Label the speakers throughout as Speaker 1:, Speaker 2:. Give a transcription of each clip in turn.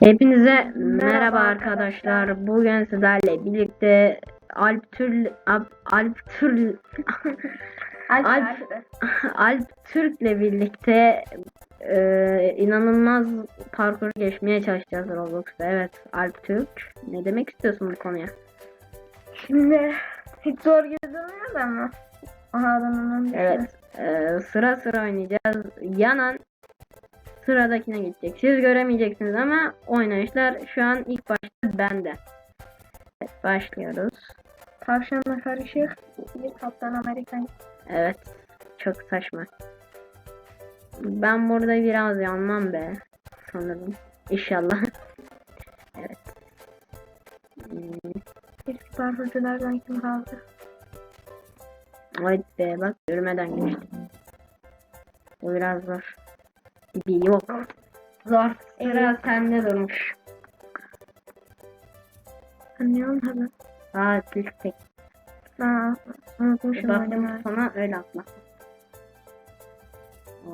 Speaker 1: Hepinize merhaba arkadaşlar. Bugün sizlerle birlikte Alp Tür Alp, Alp Tür
Speaker 2: Alp,
Speaker 1: Alp- Alp Türk'le birlikte e, inanılmaz parkur geçmeye çalışacağız Roblox'ta. Evet Alp Türk. Ne demek istiyorsun bu konuya?
Speaker 2: Şimdi hiç zor gözükmüyor da ama. Aha adamın
Speaker 1: Evet. e, sıra sıra oynayacağız. Yanan sıradakine gidecek. Siz göremeyeceksiniz ama oynayışlar şu an ilk başta bende. Evet, başlıyoruz.
Speaker 2: Tavşanla karışık bir Kaptan Amerikan.
Speaker 1: Evet. Çok saçma. Ben burada biraz yanmam be. Sanırım. İnşallah. evet. Hmm,
Speaker 2: Eski parkurculardan kim kaldı?
Speaker 1: Ay be bak yürümeden geçtim. Bu biraz zor. Gibi yok. Zor. Sıra sende durmuş.
Speaker 2: Anlıyorum tabi.
Speaker 1: Aa tek.
Speaker 2: Aa, unutmuşum
Speaker 1: Baktım sana öyle atla.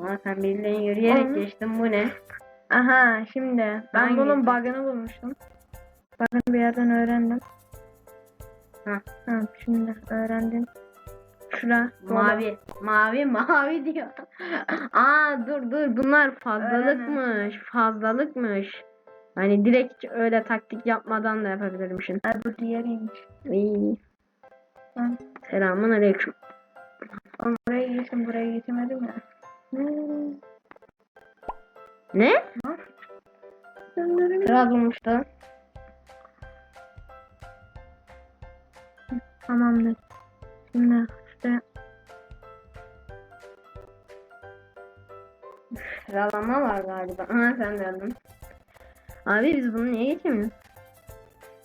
Speaker 1: Aa sen birilerine yürüyerek
Speaker 2: Oğlum.
Speaker 1: geçtin bu ne?
Speaker 2: Aha şimdi ben
Speaker 1: Hangisi?
Speaker 2: bunun bug'ını bulmuştum. Bug'ını bir yerden öğrendim.
Speaker 1: Hah.
Speaker 2: Ha, şimdi öğrendim. Şura.
Speaker 1: Mavi. Mavi mavi diyor. Aa dur dur bunlar fazlalıkmış. Fazlalıkmış. Hani direkt öyle taktik yapmadan da yapabilirmişsin.
Speaker 2: Ha, bu diğeriymiş.
Speaker 1: İyi.
Speaker 2: Ben
Speaker 1: Selamun aleyküm.
Speaker 2: Oğlum buraya geçtim buraya geçemedim ya. Hmm.
Speaker 1: Ne?
Speaker 2: Sanırım.
Speaker 1: Sıra durmuştu.
Speaker 2: Tamamdır. Şimdi işte
Speaker 1: Sıralama var galiba. Aha sen aldın. Abi biz bunu niye geçemiyoruz?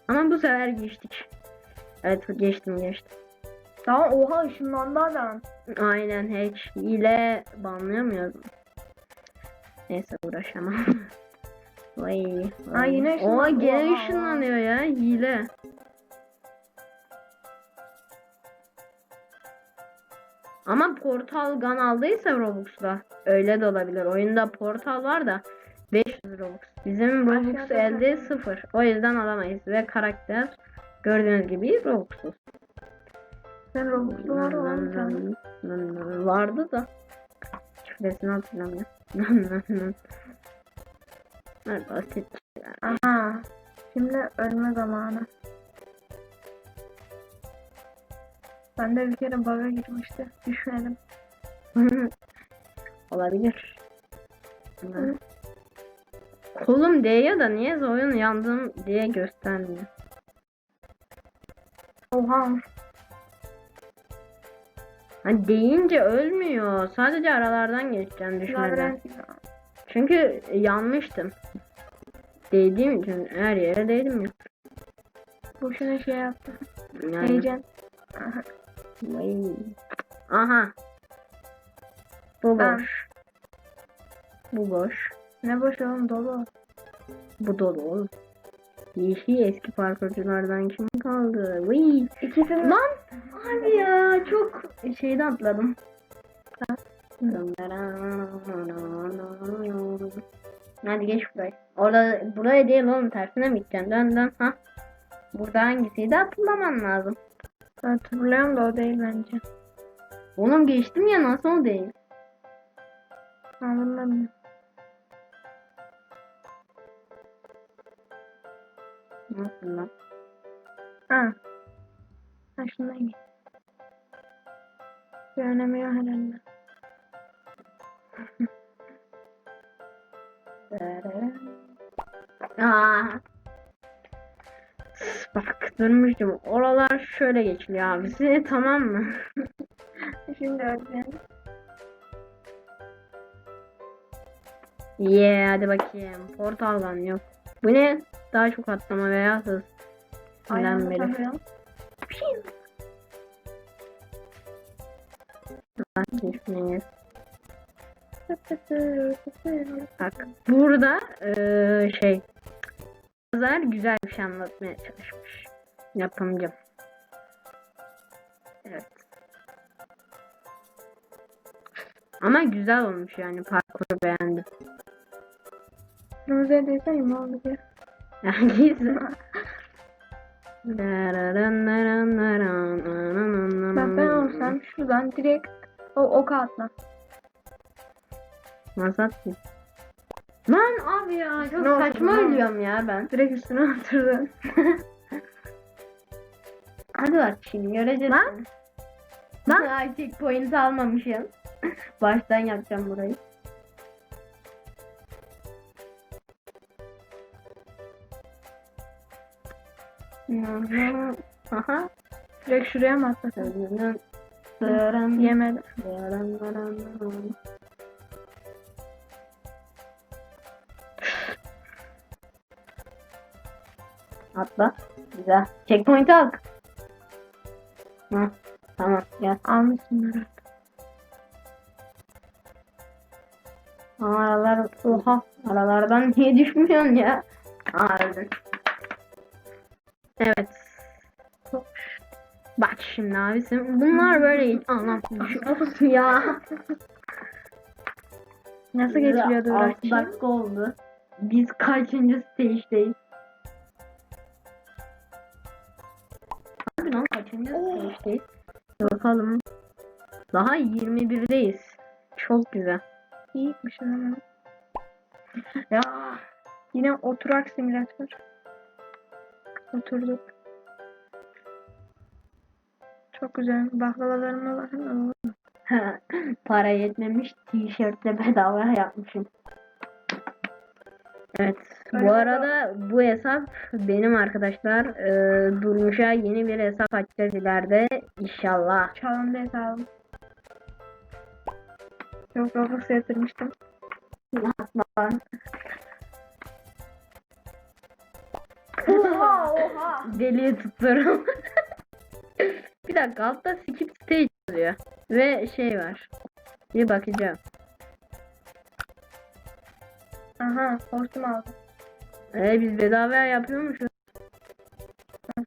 Speaker 1: Ama bu sefer geçtik. Evet geçtim geçtim.
Speaker 2: daha oha ışınlandı adam.
Speaker 1: Aynen hiç hile banlıyor muyuz? Neyse uğraşamam. Vay.
Speaker 2: Aa, yine
Speaker 1: Oha
Speaker 2: ışınlandı.
Speaker 1: gene
Speaker 2: Oha.
Speaker 1: ışınlanıyor ya hile. Ama portal gun aldıysa Robux'la öyle de olabilir. Oyunda portal var da 500 Robux. Bizim Robux elde
Speaker 2: zaten.
Speaker 1: sıfır. O yüzden alamayız ve karakter gördüğünüz gibi Robux'uz.
Speaker 2: Sen Robux'lu var sen.
Speaker 1: Vardı da. Şifresini hatırlamıyorum. Basit.
Speaker 2: Aha. Şimdi ölme zamanı. Ben de bir kere bug'a girmişti. Düşmedim.
Speaker 1: Olabilir. Kolum değiyor da niye oyun yandım diye göstermiyor.
Speaker 2: Oha.
Speaker 1: Hani deyince ölmüyor. Sadece aralardan geçeceğim düşmeden. Çünkü yanmıştım. Değdiğim için her yere değdim ya.
Speaker 2: Boşuna şey yaptı.
Speaker 1: Yani,
Speaker 2: Heyecan. Aha.
Speaker 1: Bu
Speaker 2: Ben-
Speaker 1: boş. Bu boş.
Speaker 2: Ne boş oğlum dolu.
Speaker 1: Bu dolu oğlum. Yeşil eski parkurculardan kim kaldı? Vay.
Speaker 2: İkisini
Speaker 1: Lan abi ya çok şeyden atladım. Hadi geç burayı. Orada buraya değil oğlum tersine mi gideceksin? Dön dön ha. Burada hangisiydi hatırlaman lazım.
Speaker 2: Hatırlıyorum da o değil bence.
Speaker 1: Oğlum geçtim ya nasıl o değil?
Speaker 2: Anlamadım.
Speaker 1: Nasıl lan?
Speaker 2: Ha. Ha şundan git. Bir önemi yok herhalde.
Speaker 1: Aa. Durmuştum. Oralar şöyle geçiliyor abisi tamam mı?
Speaker 2: Şimdi öleceğim.
Speaker 1: Yeah hadi bakayım. Portaldan yok. Bu ne? Daha çok atlama veya hız.
Speaker 2: Ayağımı
Speaker 1: beri? geçmeyiz. Bak burada eee, şey Yazar güzel bir şey anlatmaya çalışmış. Yapımcı. Evet. Ama güzel olmuş yani parkuru beğendim.
Speaker 2: Desene ne oldu.
Speaker 1: Hangisi?
Speaker 2: Bak ben olsam şuradan direkt o oka atla.
Speaker 1: Nasıl atayım? Lan abi ya çok
Speaker 2: Ne
Speaker 1: saçma ölüyorum ya ben.
Speaker 2: Direkt üstüne oturdun.
Speaker 1: Hadi bak şimdi göreceğiz.
Speaker 2: Lan.
Speaker 1: Lan. Ay checkpoint almamışım. Baştan yapacağım burayı. Aha.
Speaker 2: Direkt şuraya mı atlasın? Yemedi.
Speaker 1: Atla. Güzel. Checkpoint al. Hı, tamam gel.
Speaker 2: Almışsın.
Speaker 1: Aa, Aralar, oha. Aralardan niye düşmüyorsun ya? Öldün. Evet. Bak şimdi abisim. Bunlar böyle düşüyor ya.
Speaker 2: Nasıl geçiliyordu
Speaker 1: 6
Speaker 2: orası?
Speaker 1: dakika oldu. Biz kaçıncı stage'deyiz? Bakalım. Daha 21'deyiz. Çok güzel.
Speaker 2: İyiymiş ama. ya yine oturak simülatör. Oturduk. Çok güzel. Baklavalarıma bakın.
Speaker 1: Para yetmemiş tişörtle bedava yapmışım. Evet.
Speaker 2: Öyle
Speaker 1: Bu arada bu hesap benim arkadaşlar. Ee, Durmuş'a yeni bir hesap açacağız ileride. İnşallah.
Speaker 2: Çalındı hesabım. Yok Robux yatırmıştım.
Speaker 1: Lan.
Speaker 2: Oha oha.
Speaker 1: Deliye tutuyorum. bir dakika altta skip stage yazıyor. Ve şey var. Bir bakacağım.
Speaker 2: Aha kostüm aldım.
Speaker 1: Ee, biz bedava yapıyormuşuz.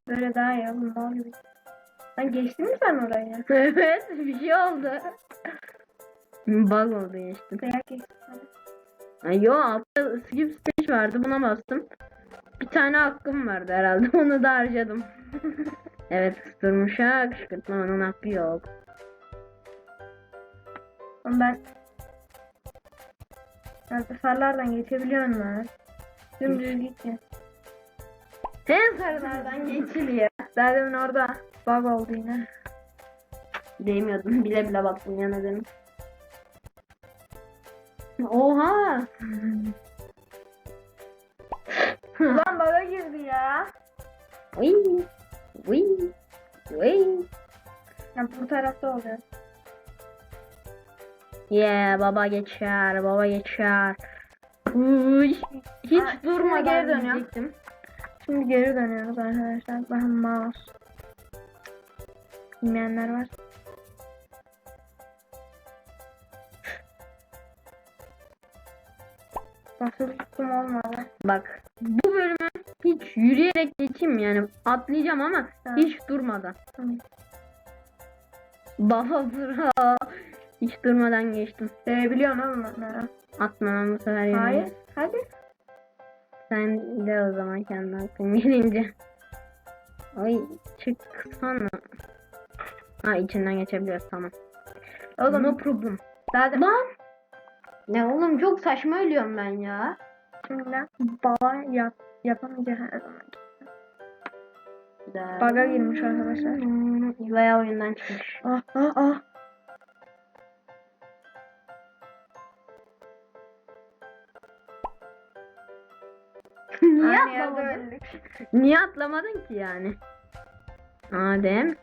Speaker 2: Böyle daha iyi oğlum mal gibi. Lan geçtin mi sen oraya?
Speaker 1: evet bir şey oldu. Bug oldu geçtim.
Speaker 2: Dayak.
Speaker 1: Ay yo altta skip stage vardı buna bastım. Bir tane hakkım vardı herhalde onu da harcadım. evet kıstırmışa kışkırtmanın hakkı yok.
Speaker 2: Ben ben sarlardan geçebiliyorum lan. Dümdüz git ya.
Speaker 1: En sarılardan geçiliyor.
Speaker 2: Demin orada bug oldu yine.
Speaker 1: Değmiyordum bile bile baktım yana dedim. Oha!
Speaker 2: Ulan bug'a girdi ya.
Speaker 1: Uy! Uy! Uy!
Speaker 2: Ya bu tarafta oluyor.
Speaker 1: Yeah baba geçer baba geçer. Uy! Hiç
Speaker 2: Ha,
Speaker 1: durmadan
Speaker 2: geri dönüyorum.
Speaker 1: gidecektim.
Speaker 2: Şimdi geri dönüyoruz arkadaşlar. Bakın mouse. Bilmeyenler var. Basılı tuttum olmadı.
Speaker 1: Bak bu bölümü hiç yürüyerek geçeyim yani atlayacağım ama
Speaker 2: Tamam.
Speaker 1: hiç durmadan.
Speaker 2: Tamam.
Speaker 1: Baba bro. Hiç durmadan geçtim.
Speaker 2: Ee, biliyorsun oğlum onları.
Speaker 1: Atmamam bu sefer yemin
Speaker 2: Hayır. Hadi.
Speaker 1: Sen de o zaman kendi aklın gelince. Ay çıksana. Ha içinden geçebiliyoruz tamam.
Speaker 2: Oğlum
Speaker 1: no problem.
Speaker 2: da
Speaker 1: Lan. Ne oğlum çok saçma ölüyorum ben ya.
Speaker 2: şimdi bala yap yapamayacak her zaman. Bug'a girmiş arkadaşlar.
Speaker 1: Veya oyundan çıkmış.
Speaker 2: Ah ah ah.
Speaker 1: Niye
Speaker 2: Aynı yerde
Speaker 1: atlamadın?
Speaker 2: öldük.
Speaker 1: Niye atlamadın ki yani? Adem.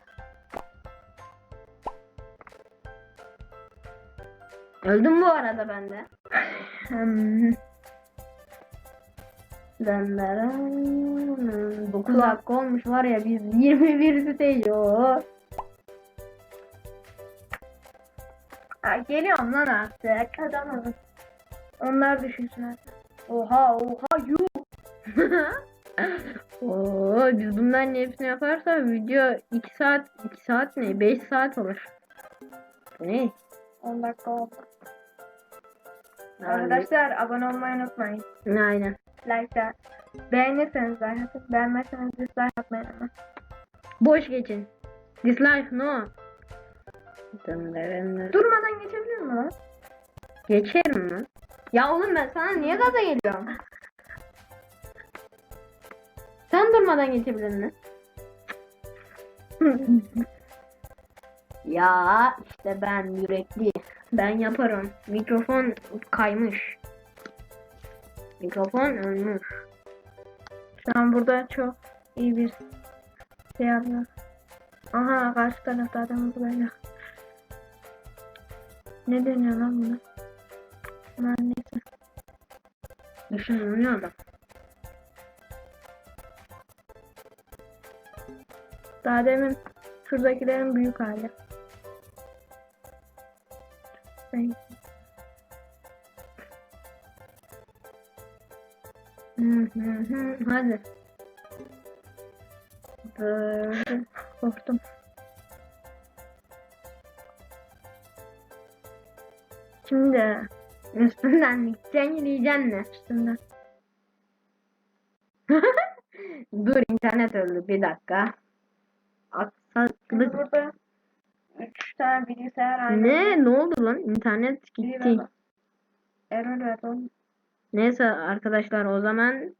Speaker 1: Öldüm bu arada ben de.
Speaker 2: Hmm.
Speaker 1: Döndürün. 9 dakika olmuş var ya biz 21 stage o.
Speaker 2: Aa, geliyorum lan artık. Adamım. Onlar düşünsün artık. Oha oha yuh.
Speaker 1: Oo, biz bunların hepsini yaparsak video 2 saat 2 saat ne 5 saat olur. Bu ne?
Speaker 2: 10 dakika oldu. Arkadaşlar abone olmayı unutmayın.
Speaker 1: Aynen.
Speaker 2: Like da Beğenirseniz like atın. Beğenmezseniz dislike atmayın ama.
Speaker 1: Boş geçin. Dislike no.
Speaker 2: Durmadan geçebilir mi lan?
Speaker 1: Geçerim mi? Ya oğlum ben sana niye gaza geliyorum? Sen durmadan geçebilir misin? ya işte ben yürekli. Ben yaparım. Mikrofon kaymış. Mikrofon ölmüş.
Speaker 2: An burada çok iyi bir şey yapıyor. Aha karşı tarafta adam böyle. Ne deniyor lan buna? Aman neyse.
Speaker 1: Düşünülmüyor adam.
Speaker 2: Daha şuradakilerin büyük hali.
Speaker 1: Hadi.
Speaker 2: Korktum. Şimdi
Speaker 1: Üstünden gideceksin yürüyeceksin mi?
Speaker 2: üstünden.
Speaker 1: Dur internet öldü bir dakika. Aksaklık.
Speaker 2: burada üç tane bilgisayar aynı.
Speaker 1: Ne? Ne oldu lan? İnternet gitti.
Speaker 2: Error verdi oğlum.
Speaker 1: Neyse arkadaşlar o zaman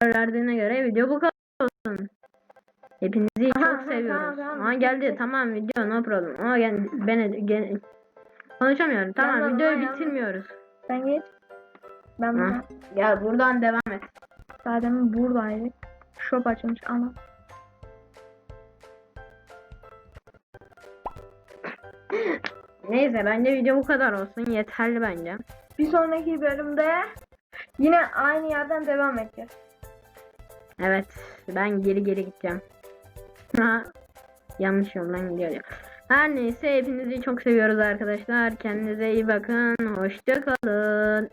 Speaker 1: karar verdiğine göre video bu kadar olsun. Hepinizi
Speaker 2: Aha,
Speaker 1: çok
Speaker 2: aha,
Speaker 1: seviyoruz.
Speaker 2: tamam.
Speaker 1: Ama geldi tamam video no problem. Ama gel ben gel, konuşamıyorum. Tamam
Speaker 2: Yandan,
Speaker 1: videoyu
Speaker 2: yandan.
Speaker 1: bitirmiyoruz.
Speaker 2: Sen geç. Ben buradan.
Speaker 1: Gel buradan devam et.
Speaker 2: Demin buradaydık. Shop açılmış ama.
Speaker 1: Neyse bence video bu kadar olsun. Yeterli bence.
Speaker 2: Bir sonraki bölümde yine aynı yerden devam edeceğiz.
Speaker 1: Evet ben geri geri gideceğim. Yanlış yoldan gidiyorum. Her neyse hepinizi çok seviyoruz arkadaşlar. Kendinize iyi bakın. Hoşça kalın.